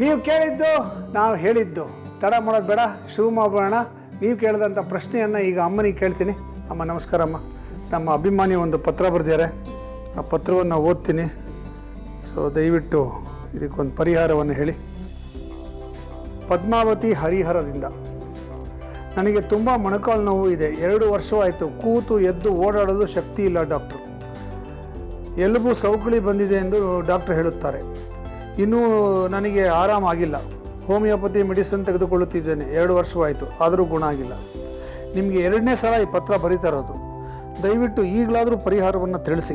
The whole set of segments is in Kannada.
ನೀವು ಕೇಳಿದ್ದು ನಾವು ಹೇಳಿದ್ದು. ತಡ ಮಾಡೋದು ಬೇಡ ಶುರು ಮಾಡೋಣ ನೀವು ಕೇಳಿದಂಥ ಪ್ರಶ್ನೆಯನ್ನು ಈಗ ಅಮ್ಮನಿಗೆ ಕೇಳ್ತೀನಿ. ಅಮ್ಮ, ನಮಸ್ಕಾರ ಅಮ್ಮ. ನಮ್ಮ ಅಭಿಮಾನಿ ಒಂದು ಪತ್ರ ಬರೆದಿದ್ದಾರೆ. ಆ ಪತ್ರವನ್ನು ಓದ್ತೀನಿ. ಸೊ ದಯವಿಟ್ಟು ಇದಕ್ಕೊಂದು ಪರಿಹಾರವನ್ನು ಹೇಳಿ. ಪದ್ಮಾವತಿ ಹರಿಹರದಿಂದ. ನನಗೆ ತುಂಬ ಮೊಣಕಾಲು ನೋವು ಇದೆ. ಎರಡು ವರ್ಷವಾಯಿತು. ಕೂತು ಎದ್ದು ಓಡಾಡಲು ಶಕ್ತಿ ಇಲ್ಲ ಡಾಕ್ಟ್ರು. ಎಲುಬು ಸೌಕಳಿ ಬಂದಿದೆ ಎಂದು ಡಾಕ್ಟರ್ ಹೇಳುತ್ತಾರೆ. ಇನ್ನೂ ನನಗೆ ಆರಾಮಾಗಿಲ್ಲ ಹೋಮಿಯೋಪತಿ ಮೆಡಿಸಿನ್ ತೆಗೆದುಕೊಳ್ಳುತ್ತಿದ್ದೇನೆ. ಎರಡು ವರ್ಷವಾಯಿತು. ಆದರೂ ಗುಣ ಆಗಿಲ್ಲ. ನಿಮಗೆ ಎರಡನೇ ಸಲ ಈ ಪತ್ರ ಬರೀತಾ ಇರೋದು ದಯವಿಟ್ಟು ಈಗಲಾದರೂ ಪರಿಹಾರವನ್ನು ತಿಳಿಸಿ.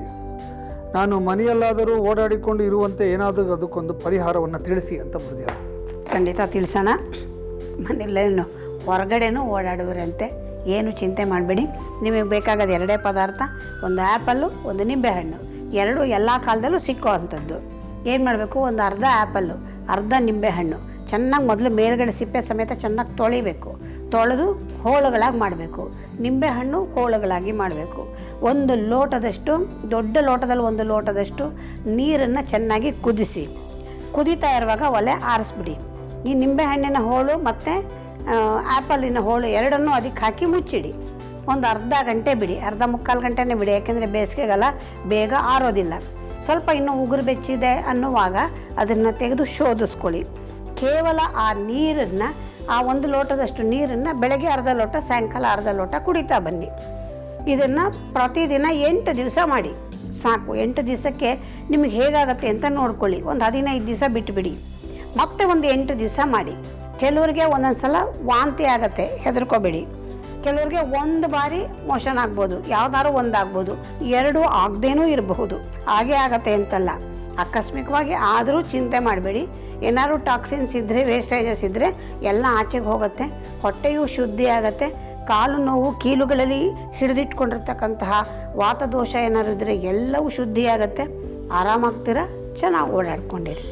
ನಾನು ಮನೆಯಲ್ಲಾದರೂ ಓಡಾಡಿಕೊಂಡು ಇರುವಂತೆ ಏನಾದರೂ ಅದಕ್ಕೊಂದು ಪರಿಹಾರವನ್ನು ತಿಳಿಸಿ ಅಂತ ಬರೆದಿದ್ದಾರೆ. ಖಂಡಿತ ತಿಳಿಸೋಣ. ಮನೆಯಲ್ಲೇನು ಹೊರಗಡೆನೂ ಓಡಾಡುವರಂತೆ ಏನು ಚಿಂತೆ ಮಾಡಬೇಡಿ. ನಿಮಗೆ ಬೇಕಾಗೋದು ಎರಡೇ ಪದಾರ್ಥ, ಒಂದು ಆ್ಯಪಲ್ಲು, ಒಂದು ನಿಂಬೆಹಣ್ಣು. ಎರಡು ಎಲ್ಲ ಕಾಲದಲ್ಲೂ ಸಿಕ್ಕೋ ಅಂಥದ್ದು ಏನು ಮಾಡಬೇಕು? ಒಂದು ಅರ್ಧ ಆ್ಯಪಲ್ಲು ಅರ್ಧ ನಿಂಬೆಹಣ್ಣು ಚೆನ್ನಾಗಿ ಮೊದಲು ಮೇಲ್ಗಡೆ ಸಿಪ್ಪೆ ಸಮೇತ ಚೆನ್ನಾಗಿ ತೊಳಿಬೇಕು. ತೊಳೆದು ಹೋಳುಗಳಾಗಿ ಮಾಡಬೇಕು. ನಿಂಬೆಹಣ್ಣು ಹೋಳುಗಳಾಗಿ ಮಾಡಬೇಕು. ಒಂದು ಲೋಟದಷ್ಟು, ದೊಡ್ಡ ಲೋಟದಲ್ಲಿ ಒಂದು ಲೋಟದಷ್ಟು ನೀರನ್ನು ಚೆನ್ನಾಗಿ ಕುದಿಸಿ. ಕುದೀತಾ ಇರುವಾಗ ಒಲೆ ಆರಿಸ್ಬಿಡಿ. ಈ ನಿಂಬೆಹಣ್ಣಿನ ಹೋಳು ಮತ್ತು ಆ್ಯಪಲಿನ ಹೋಳು ಎರಡನ್ನೂ ಅದಕ್ಕೆ ಹಾಕಿ ಮುಚ್ಚಿಡಿ. ಒಂದು ಅರ್ಧ ಗಂಟೆ ಬಿಡಿ. ಅರ್ಧ ಮುಕ್ಕಾಲು ಗಂಟೆನೇ ಬಿಡಿ. ಯಾಕೆಂದರೆ ಬೇಸಿಗೆಗಾಲ ಬೇಗ ಆರೋದಿಲ್ಲ. ಸ್ವಲ್ಪ ಇನ್ನೂ ಉಗುರು ಬೆಚ್ಚಿದೆ ಅನ್ನುವಾಗ ಅದನ್ನು ತೆಗೆದು ಶೋಧಿಸ್ಕೊಳ್ಳಿ. ಕೇವಲ ಆ ನೀರನ್ನು, ಆ ಒಂದು ಲೋಟದಷ್ಟು ನೀರನ್ನು ಬೆಳಗ್ಗೆ ಅರ್ಧ ಲೋಟ, ಸಾಯಂಕಾಲ ಅರ್ಧ ಲೋಟ ಕುಡಿತಾ ಬನ್ನಿ. ಇದನ್ನು ಪ್ರತಿದಿನ ಎಂಟು ದಿವಸ ಮಾಡಿ. ಸಾಕು, ಎಂಟು ದಿವಸಕ್ಕೆ ನಿಮಗೆ ಹೇಗಾಗತ್ತೆ ಅಂತ ನೋಡ್ಕೊಳ್ಳಿ. ಒಂದು ಹದಿನೈದು ದಿವಸ ಬಿಟ್ಟುಬಿಡಿ ಮತ್ತೆ ಒಂದು ಎಂಟು ದಿವಸ ಮಾಡಿ. ಕೆಲವ್ರಿಗೆ ಒಂದೊಂದು ಸಲ ವಾಂತಿ ಆಗತ್ತೆ, ಹೆದರ್ಕೋಬೇಡಿ. ಕೆಲವ್ರಿಗೆ ಒಂದು ಬಾರಿ ಮೋಷನ್ ಆಗ್ಬೋದು ಯಾವ್ದಾದ್ರು ಒಂದಾಗ್ಬೋದು, ಎರಡು ಆಗದೇನೂ ಇರಬಹುದು. ಹಾಗೆ ಆಗತ್ತೆ ಅಂತಲ್ಲ. ಆಕಸ್ಮಿಕವಾಗಿ ಆದರೂ ಚಿಂತೆ ಮಾಡಬೇಡಿ. ಏನಾದರೂ ಟಾಕ್ಸಿನ್ಸ್ ಇದ್ದರೆ ವೇಸ್ಟೇಜಸ್ ಇದ್ದರೆ ಎಲ್ಲ ಆಚೆಗೆ ಹೋಗುತ್ತೆ. ಹೊಟ್ಟೆಯೂ ಶುದ್ಧಿ ಆಗುತ್ತೆ. ಕಾಲು ನೋವು ಕೀಲುಗಳಲ್ಲಿ ಹಿಡಿದಿಟ್ಕೊಂಡಿರ್ತಕ್ಕಂತಹ ವಾತದೋಷ ಏನಾದ್ರು ಇದ್ದರೆ ಎಲ್ಲವೂ ಶುದ್ಧಿಯಾಗತ್ತೆ. ಆರಾಮಾಗ್ತೀರಾ? ಚೆನ್ನಾಗಿ ಓಡಾಡ್ಕೊಂಡಿರಿ.